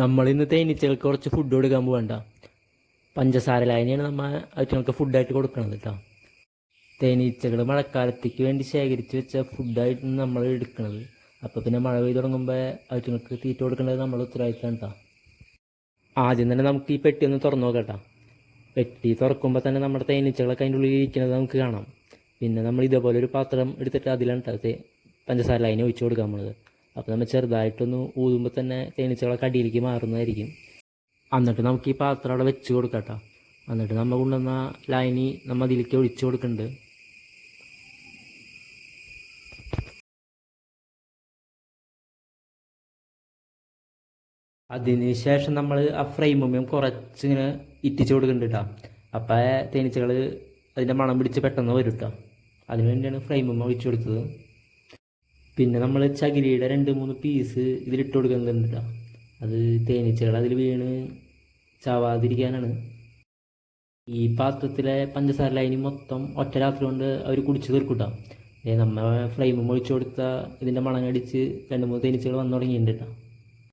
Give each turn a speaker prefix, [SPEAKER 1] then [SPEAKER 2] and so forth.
[SPEAKER 1] നമ്മളിന്ന് തേനീച്ചകൾക്ക് കുറച്ച് ഫുഡ് കൊടുക്കാൻ പോകണ്ട പഞ്ചസാര ലായനിയാണ് നമ്മൾ അതിനൊക്കെ ഫുഡായിട്ട് കൊടുക്കണത് കേട്ടോ തേനീച്ചകൾ മഴക്കാലത്തേക്ക് വേണ്ടി ശേഖരിച്ച് വെച്ച ഫുഡായിട്ട് നമ്മൾ എടുക്കുന്നത് അപ്പോൾ പിന്നെ മഴ പെയ്ത് തുടങ്ങുമ്പോൾ അതിനൊക്കെ തീറ്റ കൊടുക്കേണ്ടത് നമ്മൾ ഉത്തരവാദിത്തമാണ് കേട്ടോ ആദ്യം തന്നെ നമുക്ക് ഈ പെട്ടി ഒന്ന് തുറന്നു നോക്കട്ടോ കേട്ടോ പെട്ടി തുറക്കുമ്പോൾ തന്നെ നമ്മുടെ തേനീച്ചകളൊക്കെ അതിന്റെ ഉള്ളിൽ ഇരിക്കുന്നത് നമുക്ക് കാണാം. പിന്നെ നമ്മൾ ഇതേപോലെ ഒരു പാത്രം എടുത്തിട്ട് അതിലാണ് പഞ്ചസാര ലൈനി ഒഴിച്ചു കൊടുക്കാൻ പോണത്. അപ്പോൾ നമ്മൾ ചെറുതായിട്ടൊന്ന് ഊതുമ്പോൾ തന്നെ തേനീച്ചകളൊക്കെ അടിയിലേക്ക് മാറുന്നതായിരിക്കും. എന്നിട്ട് നമുക്ക് ഈ പാത്രം അവിടെ വെച്ച് കൊടുക്കാം എന്നിട്ട് നമ്മൾ കൊണ്ടുവന്ന ലൈനി നമ്മൾ അതിലേക്ക് ഒഴിച്ചു കൊടുക്കുന്നുണ്ട് അതിന് ശേഷം നമ്മൾ ആ ഫ്രെയിമും കുറച്ചിങ്ങനെ ഇറ്റിച്ച് കൊടുക്കുന്നുണ്ട് കേട്ടോ. അപ്പോൾ തേനീച്ചകൾ അതിന്റെ മണം പിടിച്ച് പെട്ടെന്ന് വരും കേട്ടോ. അതിനുവേണ്ടിയാണ് ഫ്രെയിമും ഒഴിച്ചു കൊടുത്തത്. പിന്നെ നമ്മൾ ചകിരിയുടെ രണ്ട് മൂന്ന് പീസ് ഇതിലിട്ട് കൊടുക്കുന്നുണ്ട് കേട്ടോ അത് തേനീച്ചകൾ അതിൽ വീണ് ചാവാതിരിക്കാനാണ്. ഈ പാത്രത്തിലെ പഞ്ചസാര ലൈനി മൊത്തം ഒറ്റ രാത്രി കൊണ്ട് അവർ കുടിച്ച് തീർക്കൂട്ടാം നമ്മൾ ഫ്ലെയിമും ഒഴിച്ചു കൊടുത്ത ഇതിന്റെ മണങ്ങടിച്ച് രണ്ട് മൂന്ന് തേനീച്ചകൾ വന്നു തുടങ്ങിയിട്ടുണ്ട് കേട്ടോ